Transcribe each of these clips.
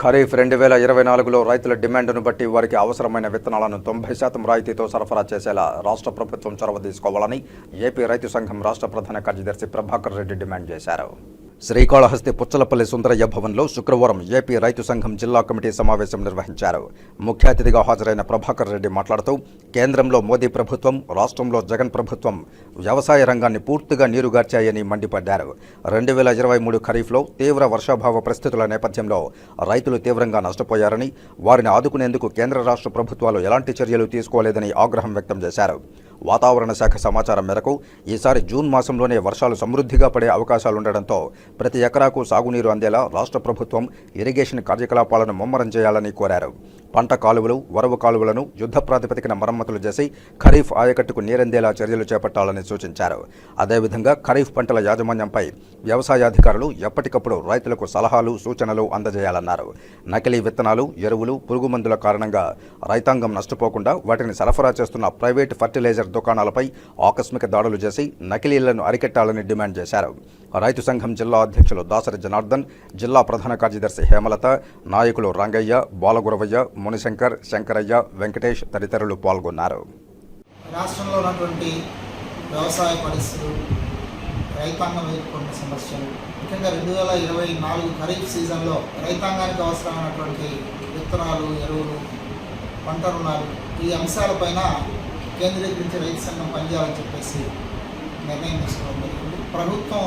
ఖరీఫ్ రెండు వేల ఇరవై నాలుగులో రైతుల డిమాండ్ను బట్టి వారికి అవసరమైన విత్తనాలను తొంభై శాతం రాయితీతో సరఫరా చేసేలా రాష్ట్ర ప్రభుత్వం చొరవ తీసుకోవాలని ఏపీ రైతు సంఘం రాష్ట్ర ప్రధాన కార్యదర్శి ప్రభాకర్ రెడ్డి డిమాండ్ చేశారు. శ్రీకాళహస్తి పుచ్చలపల్లి సుందరయ్య భవన్లో శుక్రవారం ఏపీ రైతు సంఘం జిల్లా కమిటీ సమావేశం నిర్వహించారు. ముఖ్య అతిథిగా హాజరైన ప్రభాకర్ రెడ్డి మాట్లాడుతూ కేంద్రంలో మోదీ ప్రభుత్వం రాష్ట్రంలో జగన్ ప్రభుత్వం వ్యవసాయ రంగాన్ని పూర్తిగా నీరుగార్చాయని మండిపడ్డారు. రెండు వేల ఇరవై మూడు ఖరీఫ్లో తీవ్ర వర్షాభావ పరిస్థితుల నేపథ్యంలో రైతులు తీవ్రంగా నష్టపోయారని వారిని ఆదుకునేందుకు కేంద్ర రాష్ట్ర ప్రభుత్వాలు ఎలాంటి చర్యలు తీసుకోలేదని ఆగ్రహం వ్యక్తం చేశారు. వాతావరణ శాఖ సమాచారం మేరకు ఈసారి జూన్ మాసంలోనే వర్షాలు సమృద్ధిగా పడే అవకాశాలుండడంతో ప్రతి ఎకరాకు సాగునీరు అందేలా రాష్ట్ర ప్రభుత్వం ఇరిగేషన్ కార్యకలాపాలను ముమ్మరం చేయాలని కోరారు. పంట కాలువలు వరవు కాలువలను యుద్ధ ప్రాతిపదికన మరమ్మతులు చేసి ఖరీఫ్ ఆయకట్టుకు నీరందేలా చర్యలు చేపట్టాలని సూచించారు. అదేవిధంగా ఖరీఫ్ పంటల యాజమాన్యంపై వ్యవసాయాధికారులు ఎప్పటికప్పుడు రైతులకు సలహాలు సూచనలు అందజేయాలన్నారు. నకిలీ విత్తనాలు ఎరువులు పురుగు మందుల కారణంగా రైతాంగం నష్టపోకుండా వాటిని సరఫరా చేస్తున్న ప్రైవేట్ ఫర్టిలైజర్ దుకాణాలపై ఆకస్మిక దాడులు చేసి నకిలీలను అరికెట్టాలని డిమాండ్ చేశారు. రైతు సంఘం జిల్లా అధ్యక్షులు దాసరి జనార్దన్ జిల్లా ప్రధాన కార్యదర్శి హేమలత నాయకులు రంగయ్య బాలగురవయ్య మునిశంకర్ శంకరయ్య వెంకటేష్ తదితరులు పాల్గొన్నారు. రాష్ట్రంలో ఉన్నటువంటి వ్యవసాయ పరిస్థితులు రైతాంగం ఎదుర్కొన్న సమస్యలు ముఖ్యంగా రెండు వేల ఇరవై నాలుగు ఖరీఫ్ సీజన్లో రైతాంగానికి అవసరమైనటువంటి విత్తనాలు ఎరువులు పంట రుణాలు ఈ అంశాలపైన కేంద్రీకరించి రైతు సంఘం పనిచేయాలని చెప్పేసి నిర్ణయం తీసుకోవడం జరిగింది. ప్రభుత్వం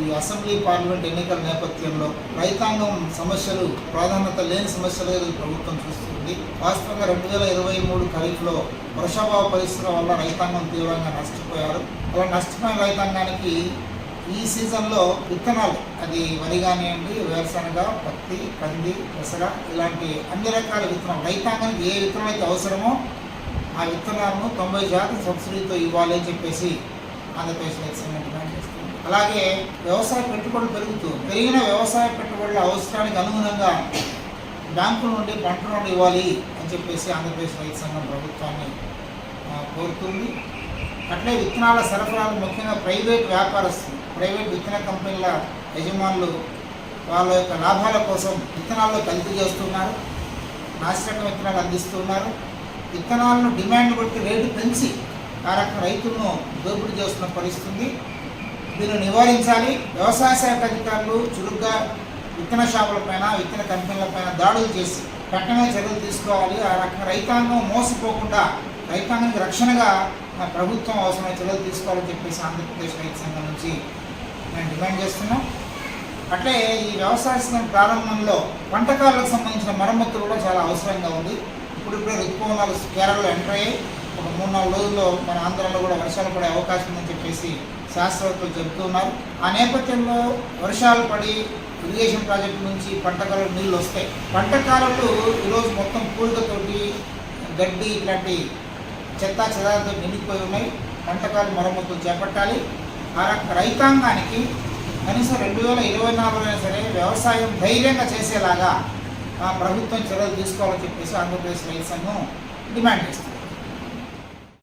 ఈ అసెంబ్లీ పార్లమెంట్ ఎన్నికల నేపథ్యంలో రైతాంగం సమస్యలు ప్రాధాన్యత లేని సమస్యలుగా ప్రభుత్వం చూస్తుంది. వాస్తవంగా రెండు వేల ఇరవై మూడు ఖరీఫ్లో వర్షాభావ పరిస్థితుల వల్ల రైతాంగం తీవ్రంగా నష్టపోయారు. అలా నష్టపోయిన రైతాంగానికి ఈ సీజన్లో విత్తనాలు అది వరి కానివ్వండి వేరుశనగ పత్తి కంది పెసర ఇలాంటి అన్ని రకాల విత్తనాలు రైతాంగానికి ఏ విత్తనం అయితే అవసరమో ఆ విత్తనాలను తొంభై శాతం సబ్సిడీతో ఇవ్వాలి అని చెప్పేసి ఆంధ్రప్రదేశ్ రైతు సంఘం డిమాండ్ చేస్తుంది అలాగే వ్యవసాయ పెట్టుబడులు పెరుగుతూ పెరిగిన వ్యవసాయ పెట్టుబడుల అవసరానికి అనుగుణంగా బ్యాంకుల నుండి పంట నుండి ఇవ్వాలి అని చెప్పేసి ఆంధ్రప్రదేశ్ రైతు సంఘం ప్రభుత్వాన్ని కోరుతుంది. అట్లే విత్తనాల సరఫరాలు ముఖ్యంగా ప్రైవేట్ వ్యాపారస్తులు ప్రైవేట్ విత్తన కంపెనీల యజమానులు వాళ్ళ యొక్క లాభాల కోసం విత్తనాల్లో కలిపి చేస్తున్నారు నాసిరకం విత్తనాలు అందిస్తున్నారు. విత్తనాలను డిమాండ్ బట్టి రేటు పెంచి ఆ రకం రైతులను దోపిడీ చేస్తున్న పరిస్థితి. ఉంది. దీన్ని నివారించాలి. వ్యవసాయ శాఖ అధికారులు చురుగ్గా విత్తన షాపులపైన విత్తన కంపెనీలపైన దాడులు చేసి కఠినమైన చర్యలు తీసుకోవాలి. ఆ రకంగా రైతాంగం మోసపోకుండా రైతాంగానికి రక్షణగా మా ప్రభుత్వం అవసరమైన చర్యలు తీసుకోవాలని చెప్పేసి ఆంధ్రప్రదేశ్ రైతు సంఘం నుంచి మేము డిమాండ్ చేస్తున్నాం. అట్లే ఈ వ్యవసాయ సంఘం ప్రారంభంలో వంటకాలకు సంబంధించిన మరమ్మతులు కూడా చాలా అవసరంగా ఉంది. ఇప్పుడు ఇప్పుడే ఋతుపవనాలు కేరళలో ఎంటర్ అయ్యాయి. ఒక మూడు నాలుగు రోజుల్లో మన ఆంధ్రాలో కూడా వర్షాలు పడే అవకాశం ఉందని చెప్పేసి శాస్త్రవేత్తలు చెబుతున్నారు ఆ నేపథ్యంలో వర్షాలు పడి ఇరిగేషన్ ప్రాజెక్టు నుంచి పంటకాలకు నీళ్ళు వస్తాయి. పంటకాలలు ఈరోజు మొత్తం పూలతోటి గడ్డి ఇలాంటి చెత్త చెదాలతో నిండిపోయి ఉన్నాయి. పంటకాలు మరమ్మతులు చేపట్టాలి. ఆ రైతాంగానికి కనీసం రెండు వేల ఇరవై నాలుగులో సరే వ్యవసాయం ధైర్యంగా చేసేలాగా ప్రభుత్వం చర్యలు తీసుకోవాలని చెప్పేసి ఆంధ్రప్రదేశ్ రైతు సంఘం డిమాండ్ చేస్తుంది.